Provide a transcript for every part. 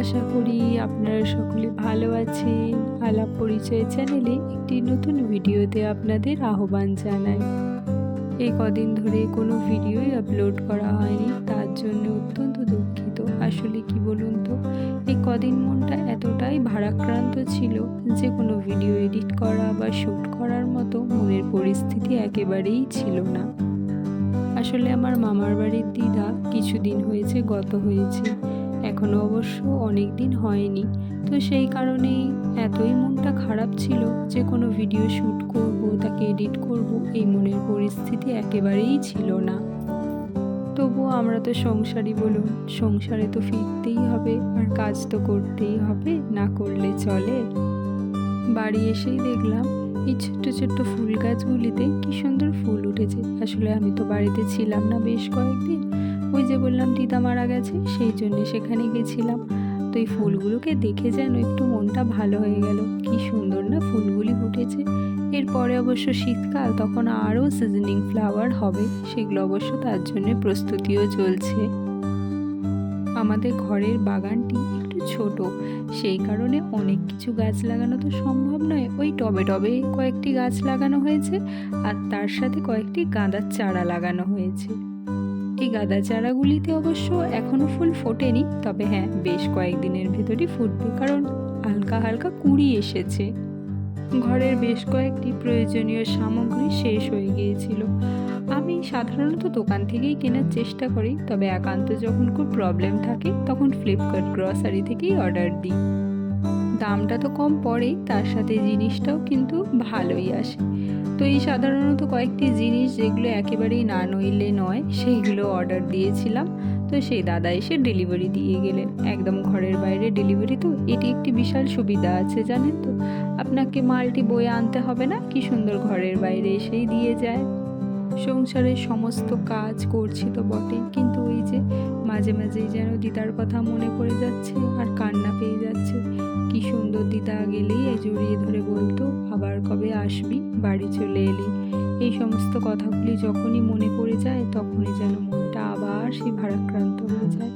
আশা করি আপনারা সকলে ভালো আছেন। আলাপ পরিচয় চ্যানেলে একটি নতুন ভিডিওতে আপনাদের আহ্বান জানাই। এই কদিন ধরে কোনো ভিডিওই আপলোড করা হয়নি, তার জন্য অত্যন্ত দুঃখিত। আসলে কি বলুন তো, এই কদিন মনটা এতটাই ভারাক্রান্ত ছিল যে কোনো ভিডিও এডিট করা বা শ্যুট করার মতো মনের পরিস্থিতি একেবারেই ছিল না। আসলে আমার মামার বাড়ির দিদা কিছুদিন হয়েছে, গত হয়েছে। এখনও অবশ্য অনেক দিন হয়নি। তো সেই কারণেই এতই মনটা খারাপ ছিল যে কোনো ভিডিও শ্যুট করব, তাকে এডিট করব, এই মনের পরিস্থিতি একেবারেই ছিল না। তবুও আমরা তো সংসারই বলুন, সংসারে তো ফিরতেই হবে, আর কাজ তো করতেই হবে, না করলে চলে। বাড়ি এসেই দেখলাম, এই ছোট্ট ছোট্ট ফুল গাছগুলিতে কী সুন্দর ফুল উঠেছে। আসলে আমি তো বাড়িতে ছিলাম না বেশ কয়েকদিন ওই যে বললাম, দিদা মারা গেছে, সেই জন্য সেখানে গেছিলাম। তো এই ফুলগুলোকে দেখে যেন একটু মনটা ভালো হয়ে গেল। কি সুন্দর না ফুলগুলি ফুটেছে। এরপরে অবশ্য শীতকাল, তখন আরও সিজনিং ফ্লাওয়ার হবে, সেগুলো অবশ্য তার জন্য প্রস্তুতিও চলছে। আমাদের ঘরের বাগানটি একটু ছোট, সেই কারণে অনেক কিছু গাছ লাগানো তো সম্ভব নয়। ওই টবে টবে কয়েকটি গাছ লাগানো হয়েছে, আর তার সাথে কয়েকটি গাঁদার চারা লাগানো হয়েছে। এই গাঁদা চারাগুলিতে অবশ্য এখনও ফুল ফোটেনি, তবে হ্যাঁ বেশ কয়েকদিনের ভেতরই ফুটবে, কারণ হালকা হালকা কুড়ি এসেছে। ঘরের বেশ কয়েকটি প্রয়োজনীয় সামগ্রী শেষ হয়ে গিয়েছিল। আমি সাধারণত দোকান থেকেই কেনার চেষ্টা করি, তবে একান্ত যখন খুব প্রবলেম থাকে, তখন ফ্লিপকার্ট গ্রসারি থেকেই অর্ডার দিই। দামটা তো কম পড়েই, তার সাথে জিনিসটাও কিন্তু ভালোই আসে। তো এই সাধারণত কয়েকটি জিনিস যেগুলো একেবারেই না নইলে নয় সেইগুলো অর্ডার দিয়েছিলাম। তো সেই দাদা এসে ডেলিভারি দিয়ে গেলেন। একদম ঘরের বাইরে ডেলিভারি তো, এটি একটি বিশাল সুবিধা আছে জানেন তো। আপনাকে মালটি বয়ে আনতে হবে না? কি সুন্দর ঘরের বাইরে এসেই দিয়ে যায়। সংসারের সমস্ত কাজ করছি তো বটেই কিন্তু ওই যে মাঝে মাঝেই যেন দিদার কথা মনে পড়ে যাচ্ছে আর কান্না পেয়ে যাচ্ছে। কি সুন্দর দিদা গেলেই জড়িয়ে ধরে বলতো, আবার কবে আসবি? বাড়ি চলে এলি। এই সমস্ত কথাগুলি যখনই মনে পড়ে যায়, তখনই যেন মনটা আবার সেই ভারাক্রান্ত হয়ে যায়।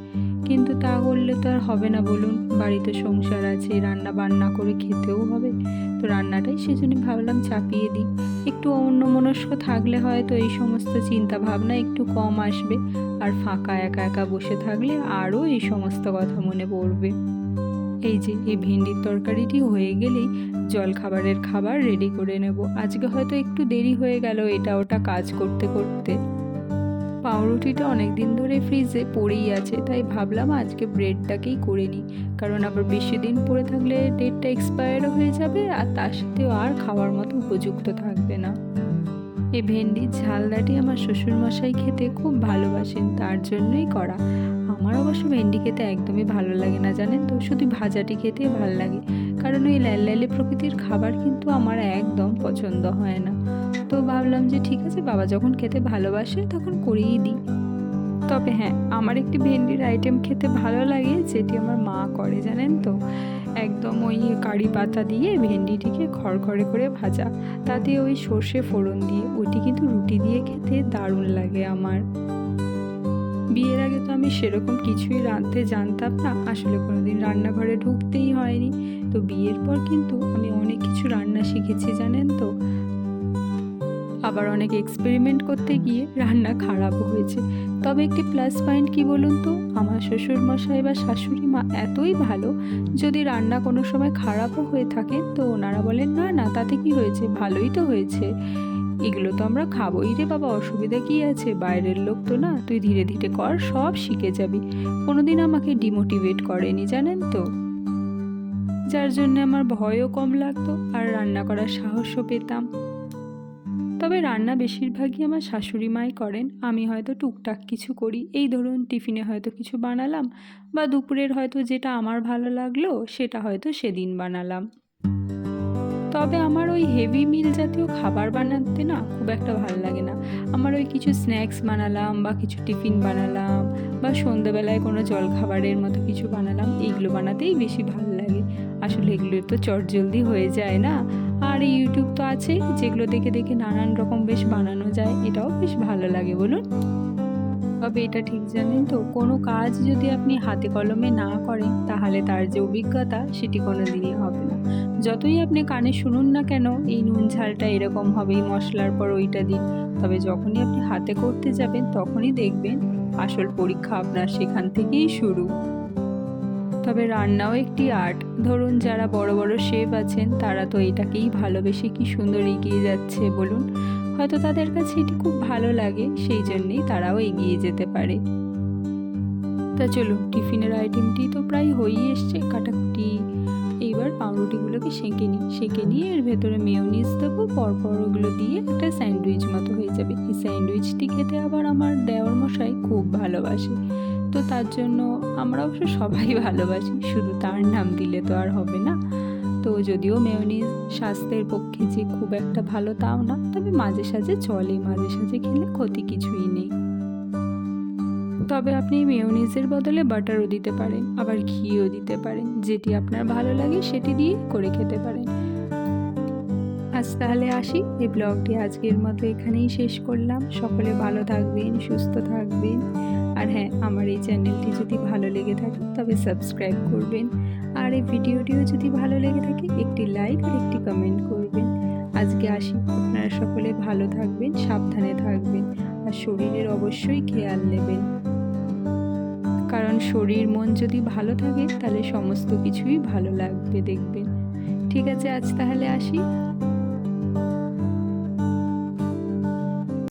কিন্তু তা করলে তো আর হবে না বলুন, বাড়িতে সংসার আছে রান্না বান্না করে খেতেও হবে। তো রান্নাটাই সেজন্য ভাবলাম চাপিয়ে দিই। একটু অন্যমনস্ক থাকলে হয়তো এই সমস্ত চিন্তা ভাবনা একটু কম আসবে। আর ফাঁকা একা একা বসে থাকলে আরও এই সমস্ত কথা মনে পড়বে। এই যে, এই ভেন্ডির তরকারিটি হয়ে গেলেই জল খাবারের খাবার রেডি করে নেব। আজকে হয়তো একটু দেরি হয়ে গেল এটা ওটা কাজ করতে করতে। পাউরুটিটা অনেক দিন ধরে ফ্রিজে পড়েই আছে, তাই ভাবলাম আজকে ব্রেডটাকেই করে নিই। কারণ আবার বেশি দিন পরে থাকলে ডেটটা এক্সপায়ারও হয়ে যাবে আর তার সাথেও আর খাওয়ার মতো উপযুক্ত থাকবে না। এই ভেন্ডির ঝালদাটি আমার শ্বশুরমশাই খেতে খুব ভালোবাসেন, তার জন্যই করা। আমার অবশ্য ভেন্ডি খেতে একদমই ভালো লাগে না, জানেন তো? শুধু ভাজাটি খেতে ভালো লাগে। কারণ ওই লাল লালে প্রকৃতির খাবার কিন্তু আমার একদম পছন্দ হয় না। তো ভাবলাম যে ঠিক আছে, বাবা যখন খেতে ভালোবাসে তখন করেই দিই। তবে হ্যাঁ আমার একটি ভেন্ডির আইটেম খেতে ভালো লাগে যেটি আমার মা করে, জানেন তো? একদম ওই কারি পাতা দিয়ে ভেন্ডিটিকে খড়খড়ে করে ভাজা। তাতে ওই সর্ষে ফোড়ন দিয়ে ওটি কিন্তু রুটি দিয়ে খেতে দারুণ লাগে আমার। বিয়ের আগে তো আমি সেরকম কিছুই রাঁধতে জানতাম না। আসলে কোনোদিন রান্নাঘরে ঢুকতেই হয়নি। তো বিয়ের পর কিন্তু আমি অনেক কিছু রান্না শিখেছি, জানেন তো। আবার অনেক এক্সপেরিমেন্ট করতে গিয়ে রান্না খারাপও হয়েছে। তবে একটি প্লাস পয়েন্ট কি বলুন তো? আমার শ্বশুর মশাই বা শাশুড়ি মা এতই ভালো, যদি রান্না কোনো সময় খারাপও হয়ে থাকে, তো ওনারা বলেন, না না, তাতে কি হয়েছে? ভালোই তো হয়েছে। এগুলো তো আমরা খাবোই রে বাবা, অসুবিধা কি আছে? বাইরের লোক তো না, তুই ধীরে ধীরে কর, সব শিখে যাবি। কোনোদিন আমাকে ডিমোটিভেট করেনি, জানেন তো? যার জন্য আমার ভয়ও কম লাগতো, আর রান্না করার সাহসও পেতাম। তবে রান্না বেশিরভাগই আমার শাশুড়ি মাই করেন, আমি হয়তো টুকটাক কিছু করি। এই ধরুন, টিফিনে হয়তো কিছু বানালাম, বা দুপুরের হয়তো যেটা আমার ভালো লাগল, সেটা হয়তো সেদিন বানালাম। তবে আমার ওই হেভি মিল জাতীয় খাবার বানাতে না খুব একটা ভালো লাগে না। আমার ওই কিছু স্ন্যাক্স বানালাম বা কিছু টিফিন বানালাম বা সন্ধ্যাবেলায় কোনো জল খাবারের মতো কিছু বানালাম, এইগুলো বানাতেই বেশি ভালো লাগে। আসলে এগুলো তো চটজলদি হয়ে যায় না। আর ইউটিউব তো আছে যেগুলো দেখে দেখে নানান রকম বেশ বানানো যায়, এটাও বেশ ভালো লাগে, বলুন। তবে এটা ঠিক জানেন তো, কোনো কাজ যদি আপনি হাতে কলমে না করেন, তাহলে তার যে অভিজ্ঞতা, সেটি কোনো দিনই হবে না। যতই আপনি কানে শুনুন না কেন, এই নুন ঝালটা এরকম হবে, এই মশলার পর ওইটা দিন। তবে যখনই আপনি হাতে করতে যাবেন, তখনই দেখবেন আসল পরীক্ষা আপনার সেখান থেকেই শুরু। তবে রান্নাও একটি আর্ট। ধরুন, যারা বড় বড় শেফ আছেন, তারা তো এটাকেই ভালোবেসে কি সুন্দর এগিয়ে যাচ্ছে বলুন। হয়তো তাদের কাছে এটি খুব ভালো লাগে, সেই জন্যেই তারাও এগিয়ে যেতে পারে। তা চলুন, টিফিনের আইটেমটি তো প্রায় হয়েই এসছে, কাটাকুটি। এইবার পাউরুটিগুলোকে সেঁকে নিই। সেঁকে নিয়ে এর ভেতরে মেয়োনিজ দেবো, পরপর ওগুলো দিয়ে একটা স্যান্ডউইচ মতো হয়ে যাবে। এই স্যান্ডউইচটি খেতে আবার আমার দেওয়ার মশাই খুব ভালোবাসে। তো তার জন্য আমরা অবশ্য সবাই ভালোবাসি, শুধু তার নাম দিলে তো আর হবে না। তো যদিও মেয়োনিজ স্বাস্থ্যের পক্ষে যে খুব একটা ভালো তাও না, তবে মাঝে সাঝে চলে, মাঝে সাঝে খেলে ক্ষতি কিছুই নেই। তবে আপনি মেয়োনিজের বদলে বাটারও দিতে পারেন, আবার ঘিও দিতে পারেন। যেটি আপনার ভালো লাগে সেটি দিয়ে করে খেতে পারেন। আজ তাহলে আসি, এই ব্লগটি আজকের মতো এখানেই শেষ করলাম। সকলে ভালো থাকবেন, সুস্থ থাকবেন। আর হ্যাঁ আমার এই চ্যানেলটি যদি ভালো লেগে থাকে, তবে সাবস্ক্রাইব করবেন। আর এই ভিডিওটিও যদি ভালো লেগে থাকে, একটি লাইক আর একটি কমেন্ট করবেন। আজকে আসি। আপনারা সকলে ভালো থাকবেন, সাবধানে থাকবেন আর শরীরের অবশ্যই খেয়াল নেবেন। কারণ শরীর, মন যদি ভালো থাকে, তাহলে সমস্ত কিছুই ভালো লাগবে দেখবেন। ঠিক আছে, আজ তাহলে আসি।